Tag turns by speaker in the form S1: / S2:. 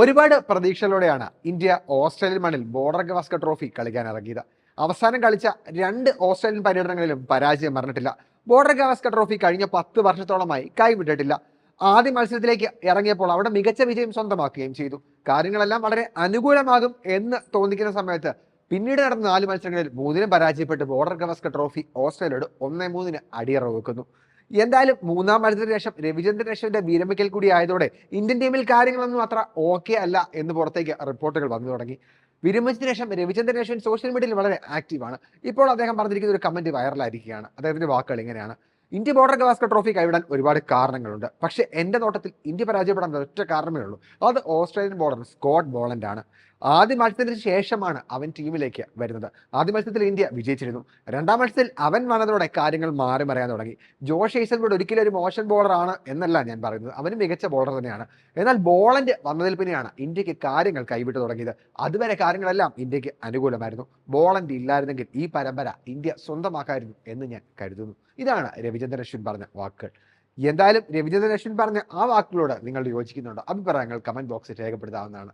S1: ഒരുപാട് പ്രതീക്ഷകളോടെയാണ് India Australian മണ്ണിൽ ബോർഡർ ഗവാസ്കർ ട്രോഫി കളിക്കാൻ ഇറങ്ങിയത്. അവസാനം കളിച്ച രണ്ട് ഓസ്ട്രേലിയൻ പര്യടനങ്ങളിലും പരാജയം പറഞ്ഞിട്ടില്ല ബോർഡർ ഗവാസ്കർ ട്രോഫി കഴിഞ്ഞ പത്ത് വർഷത്തോളമായി കൈവിട്ടിട്ടില്ല. ആദ്യ മത്സരത്തിലേക്ക് ഇറങ്ങിയപ്പോൾ അവിടെ മികച്ച വിജയം സ്വന്തമാക്കുകയും ചെയ്തു. കാര്യങ്ങളെല്ലാം വളരെ അനുകൂലമാകും എന്ന് തോന്നിക്കുന്ന സമയത്ത് പിന്നീട് നടന്ന നാല് മത്സരങ്ങളിൽ മൂന്നിനും പരാജയപ്പെട്ട് ബോർഡർ ഗവാസ്കർ ട്രോഫി ഓസ്ട്രേലിയയോട് ഒന്നേ മൂന്നിന് അടിയറ വെക്കുന്നു. എന്തായാലും മൂന്നാം മത്സരത്തിന് ശേഷം രവിചന്ദ്രൻ അശ്വിന്റെ വിരമിക്കൽ കൂടി ആയതോടെ ഇന്ത്യൻ ടീമിൽ കാര്യങ്ങളൊന്നും അത്ര ഓക്കെ അല്ല എന്ന് പുറത്തേക്ക് റിപ്പോർട്ടുകൾ വന്നു തുടങ്ങി. വിരമിച്ചതിന് ശേഷം രവിചന്ദ്രൻ അശ്വിൻ സോഷ്യൽ മീഡിയയിൽ വളരെ ആക്റ്റീവാണ് ഇപ്പോൾ അദ്ദേഹം പറഞ്ഞിരിക്കുന്ന ഒരു കമന്റ് വൈറലായിരിക്കുകയാണ് അദ്ദേഹത്തിന്റെ വാക്കുകൾ ഇങ്ങനെയാണ്. ഇന്ത്യ ബോർഡർ ഗവാസ്കർ ട്രോഫി കൈവിടാൻ ഒരുപാട് കാരണങ്ങളുണ്ട്. പക്ഷേ എന്റെ നോട്ടത്തിൽ ഇന്ത്യ പരാജയപ്പെടാൻ ഒറ്റ കാരണമേ ഉള്ളൂ. അത് ഓസ്ട്രേലിയൻ ബോർഡർ സ്കോട്ട് ബോളൻഡ് ആണ് ആദ്യ മത്സരത്തിന് ശേഷമാണ് അവൻ ടീമിലേക്ക് വരുന്നത്. ആദ്യ മത്സരത്തിൽ ഇന്ത്യ വിജയിച്ചിരുന്നു. രണ്ടാം മത്സരത്തിൽ അവൻ വന്നതോടെ കാര്യങ്ങൾ മാറി മറിയാൻ തുടങ്ങി. ജോഷ് ഹേസൽവുഡ് ഒരിക്കലും ഒരു മോശം ആണ് എന്നല്ല ഞാൻ പറയുന്നത്. അവന് മികച്ച ബോളർ തന്നെയാണ്. എന്നാൽ ബോളന്റ് വന്നതിൽ പിന്നെയാണ് ഇന്ത്യയ്ക്ക് കാര്യങ്ങൾ കൈവിട്ട് തുടങ്ങിയത്. അതുവരെ കാര്യങ്ങളെല്ലാം ഇന്ത്യയ്ക്ക് അനുകൂലമായിരുന്നു. ബോളന്റ് ഇല്ലായിരുന്നെങ്കിൽ ഈ പരമ്പര ഇന്ത്യ സ്വന്തമാക്കായിരുന്നു എന്ന് ഞാൻ കരുതുന്നു. ഇതാണ് രവിചന്ദ്രൻ അശ്വിൻ പറഞ്ഞ വാക്കുകൾ. എന്തായാലും രവിചന്ദ്രൻ അശ്വിൻ പറഞ്ഞ ആ വാക്കുകളോട് നിങ്ങൾ യോജിക്കുന്നുണ്ടോ? അഭിപ്രായങ്ങൾ കമന്റ് ബോക്സിൽ രേഖപ്പെടുത്താവുന്നതാണ്.